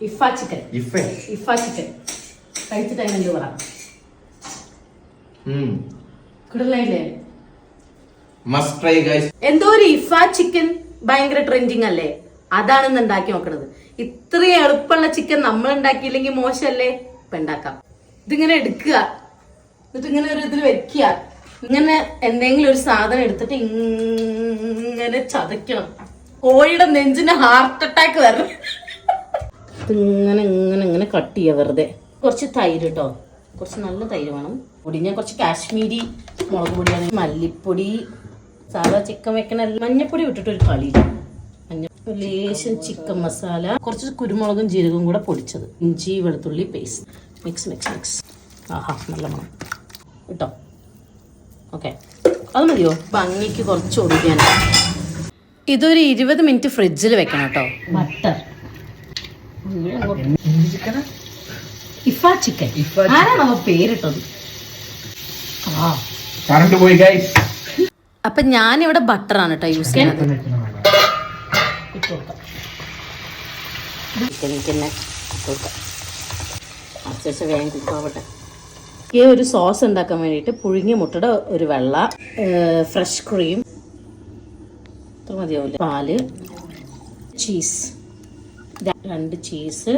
ഇഫ chicken ഇഫേ ഇഫ chicken കഴിച്ചിട്ട് അതിനെന്ത് പറ കിടലയില്ലേ? മസ്റ്റ് ട്രൈ ഗൈസ് എന്തോ ഒരു ഇഫ ചിക്കൻ ഭയങ്കര ട്രെൻഡിങ് അല്ലേ? അതാണ് ഇന്ന് ഉണ്ടാക്കി നോക്കണത്. ഇത്രയും എളുപ്പമുള്ള ചിക്കൻ നമ്മൾ ഉണ്ടാക്കിയില്ലെങ്കിൽ മോശമല്ലേ? ഇപ്പൊ ഉണ്ടാക്കാം ഇതിങ്ങനെ എടുക്കുക. എന്നിട്ട് ഇങ്ങനെ ഒരു ഇതിൽ വെക്കുക. ഇങ്ങനെ എന്തെങ്കിലും ഒരു സാധനം എടുത്തിട്ട് ഇങ്ങനെ ചതയ്ക്കണം. കോഴിയുടെ നെഞ്ചിന് ഹാർട്ട് അറ്റാക്ക് വരണം ഇതിങ്ങനെ ഇങ്ങനെ ഇങ്ങനെ ഇങ്ങനെ കട്ട് ചെയ്യുക വെറുതെ. കുറച്ച് തൈര് കേട്ടോ കുറച്ച് നല്ല തൈര് വേണം. പൊടി ഞാൻ കുറച്ച് കാശ്മീരി മുളക് പൊടിയാണ്. മല്ലിപ്പൊടി സാധാ ചിക്കൻ വെക്കണ മഞ്ഞപ്പൊടി വിട്ടിട്ട് ഒരു കളി മഞ്ഞ ലേശം ചിക്കൻ മസാല കുറച്ച് കുരുമുളകും ജീരകവും കൂടെ പൊടിച്ചത്. ഇഞ്ചി വെളുത്തുള്ളി പേസ്റ്റ് മിക്സ് മിക്സ് മിക്സ് ആഹാ നല്ല മണം. കേട്ടോ ഓക്കെ അത് മതിയോ? ഭംഗിക്ക് കുറച്ച് ഒടുക്കാൻ ഇതൊരു ഇരുപത് മിനിറ്റ് ഫ്രിഡ്ജിൽ വെക്കണം കേട്ടോ ബട്ടർ ഇഫ ചിക്കൻ. ആരാ നമ്മ പേരിട്ടത്? ആ. കറണ്ട് പോയി ഗൈസ് അപ്പൊ ബട്ടർ ബട്ടറാണ് കേട്ടോ യൂസ് ചെയ്യുന്നത്. ഈ ഒരു സോസ് ഉണ്ടാക്കാൻ വേണ്ടിയിട്ട് പുഴുങ്ങിയ മുട്ടയുടെ ഒരു വെള്ള ഫ്രഷ് ക്രീം ഇത്ര മതിയാവില്ല പാൽ. ചീസ് രണ്ട് ചീസ്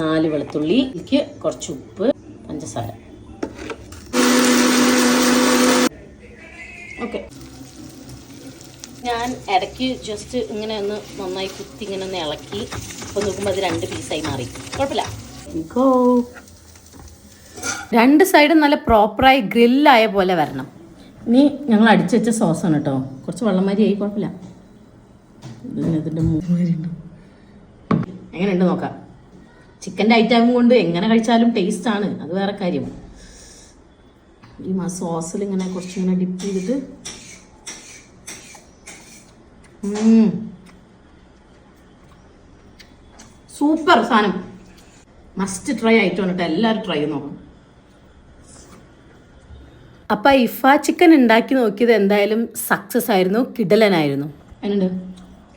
നാല് വെളുത്തുള്ളി ഇതിലേക്ക് കുറച്ച് ഉപ്പ് പഞ്ചസാര. ഓക്കെ. ഞാൻ ഇടയ്ക്ക് ജസ്റ്റ് ഇങ്ങനെ ഒന്ന് നന്നായി കുത്തി ഇങ്ങനെ ഒന്ന് ഇളക്കി അപ്പോൾ നോക്കുമ്പോൾ അത് രണ്ട് പീസായി മാറി. കുഴപ്പമില്ല. ഗോ രണ്ട് സൈഡും നല്ല പ്രോപ്പറായി ഗ്രില്ലായ പോലെ വരണം. ഇനി ഞങ്ങൾ അടിച്ചു വെച്ച സോസാണ് കേട്ടോ കുറച്ച് വെള്ളം ആയി കുഴപ്പമില്ല. ഇതിന്റെ മൂന്ന് എങ്ങനെയുണ്ട് നോക്കാം. ചിക്കന്റെ ഐറ്റം കൊണ്ട് എങ്ങനെ കഴിച്ചാലും ടേസ്റ്റ് ആണ്. അത് വേറെ കാര്യം. ഈ ആ സോസിൽ ഇങ്ങനെ കുറച്ച് ഇങ്ങനെ ഡിപ്പ് ചെയ്തിട്ട്. സൂപ്പർ സാധനം മസ്റ്റ് ട്രൈ ആയിട്ട് വന്നിട്ട് എല്ലാവരും ട്രൈ ചെയ്ത് നോക്കണം. അപ്പൊ ഇഫ ചിക്കൻ ഉണ്ടാക്കി നോക്കിയത് എന്തായാലും സക്സസ് ആയിരുന്നു. കിടലനായിരുന്നു. അതിനുണ്ട്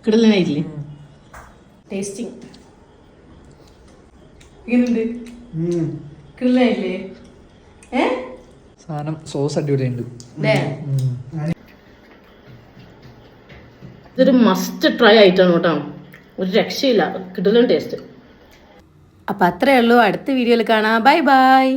കിടലനായില്ലേ ടേസ്റ്റിംഗ് എങ്ങനെയുണ്ട് കിള്ളയില്ലേ ഏ? സാധനം സോസ് അടിപൊളിയുണ്ട്. ഇതൊരു മസ്റ്റ് ട്രൈ ആയിട്ടാണ് കേട്ടോ. ഒരു രക്ഷയില്ല. കിട്ടുന്ന ടേസ്റ്റ് അപ്പം അത്രേ ഉള്ളൂ. അടുത്ത വീഡിയോയിൽ കാണാം. Bye bye